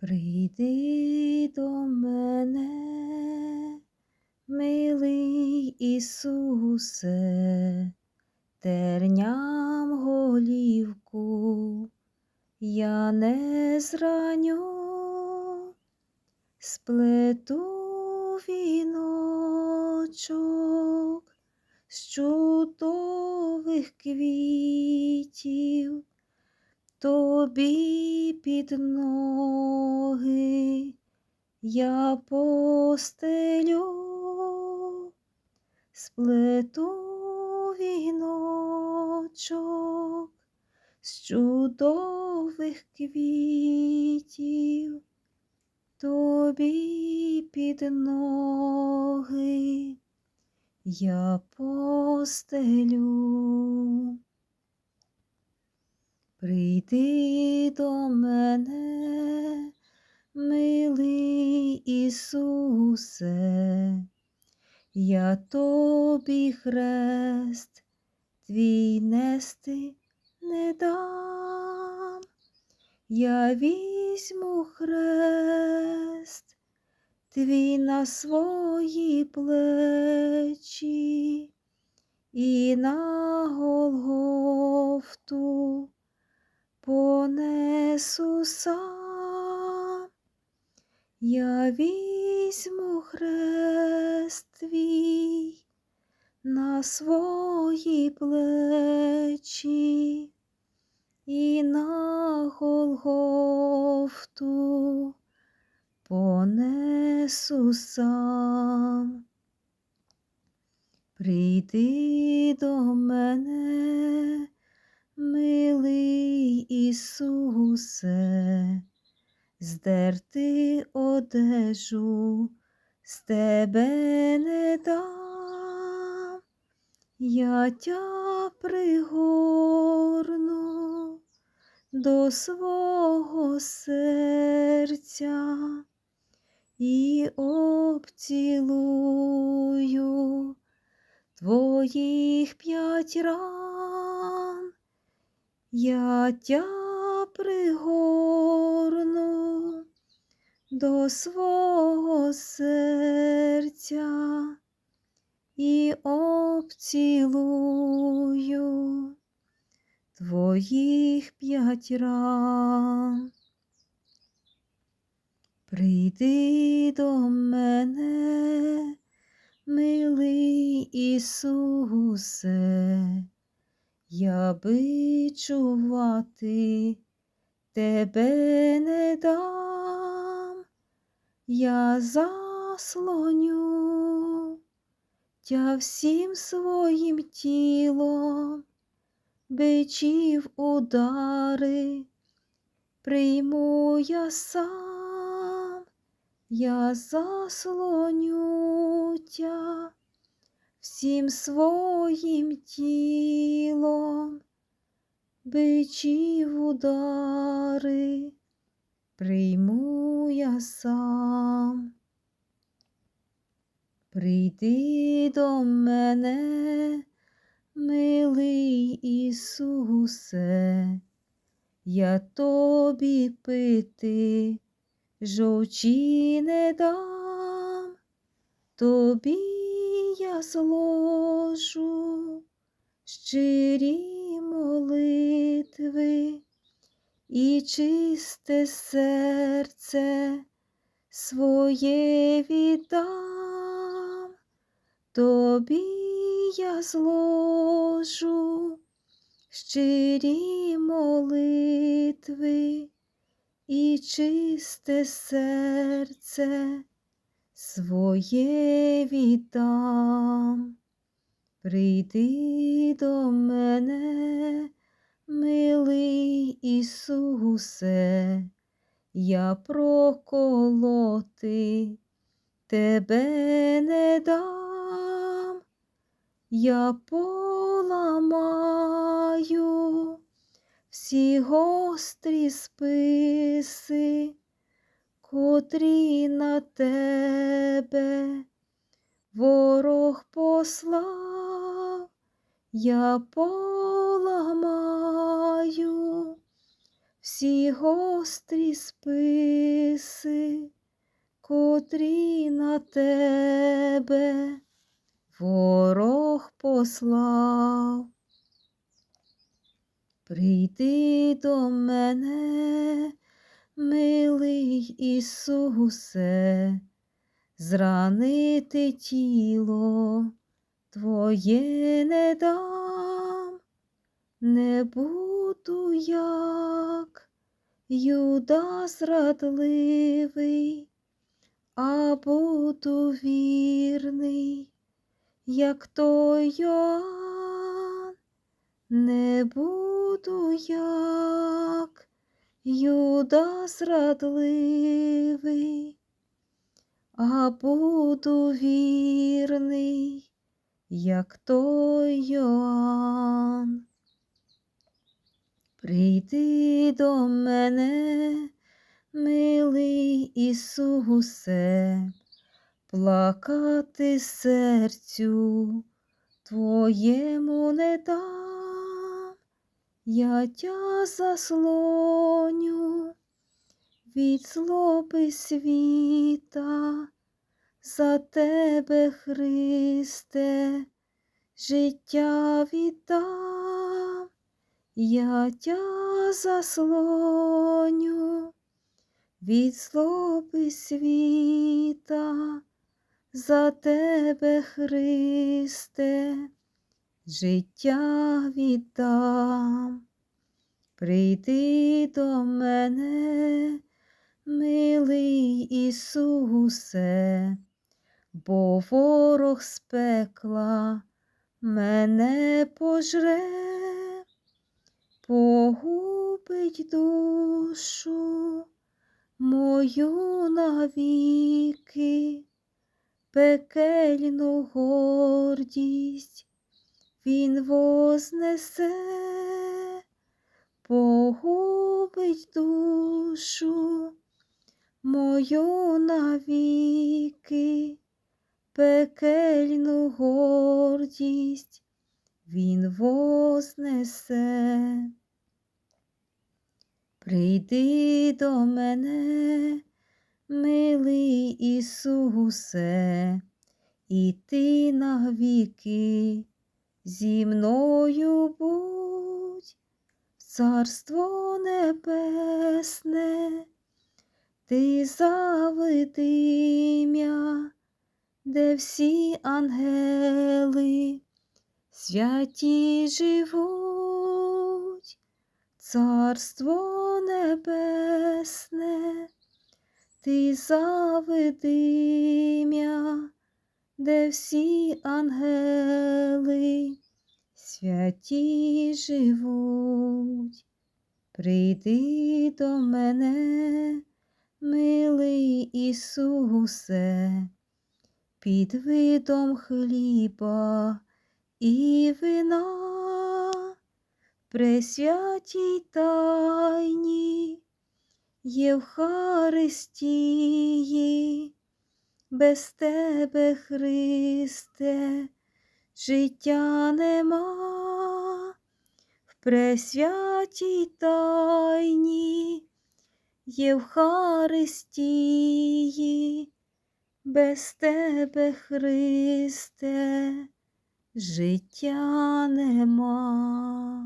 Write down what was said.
Прийди до мене, милий Ісусе, терням голівку. Я не зраню, сплету віночок з чудових квітів тобі під ноги я постелю, сплету віночок з чудових квітів, тобі під ноги я постелю. Прийди до мене, милий Ісусе, я тобі хрест твій нести не дам, я візьму хрест твій на свої плечі і на Голгофту понесу сам, я візьму хрест твій на свої плечі і на Голгофту понесу сам. Прийди до мене, милий Ісусе, здерти одежу з тебе не дам, я тя пригорну до свого серця і обцілую твоїх п'ять ран, я тя пригорну до свого серця і обцілую твоїх п'ять ран. Прийди до мене, милий Ісусе, я бичувати тебе не дам, я заслоню тя всім своїм тілом, бичів удари, прийму я сам, я заслоню тя всім своїм тілом, бичів удари, прийму я сам. Прийди до мене, милий Ісусе, я тобі пити жовчі не дам, тобі я зложу щирі молитви і чисте серце своє віддам, тобі я зложу щирі молитви і чисте серце своє віддам. Прийди до мене, милий Ісусе, я проколоти тебе не дам, я поламаю всі гострі списи, котрі на тебе ворог послав, я поламаю всі гострі списи, котрі на тебе ворог послав. Прийди до мене, милий Ісусе, зранити тіло Твоє не дам, не буду як Юда зрадливий, а буду вірний, як той Йоанн, не буду як Юда зрадливий, а буду вірний, як той Йоанн. Прийди до мене, милий Ісусе, плакати серцю Твоєму не дам, я тя заслоню від злоби світа, за тебе, Христе, життя віддам, я тя заслоню від злоби світа, за тебе, Христе, життя віддам. Прийди до мене, милий Ісусе, бо ворог з пекла мене пожре, погубить душу мою навіки, пекельну гордість він вознесе, погубить душу мою навіки, пекельну гордість він вознесе. Прийди до мене, милий Ісусе, і ти навіки зі мною будь, в царство небесне, ти заведи де всі ангели святі живуть, царство небесне, ти заведи ім'я, де всі ангели святі живуть. Прийди до мене, милий Ісусе, під видом хліба і вина, пресвятій тайні Євхаристії, без тебе, Христе, життя нема, в пресвятій тайні Євхаристії, без тебе, Христе, життя нема.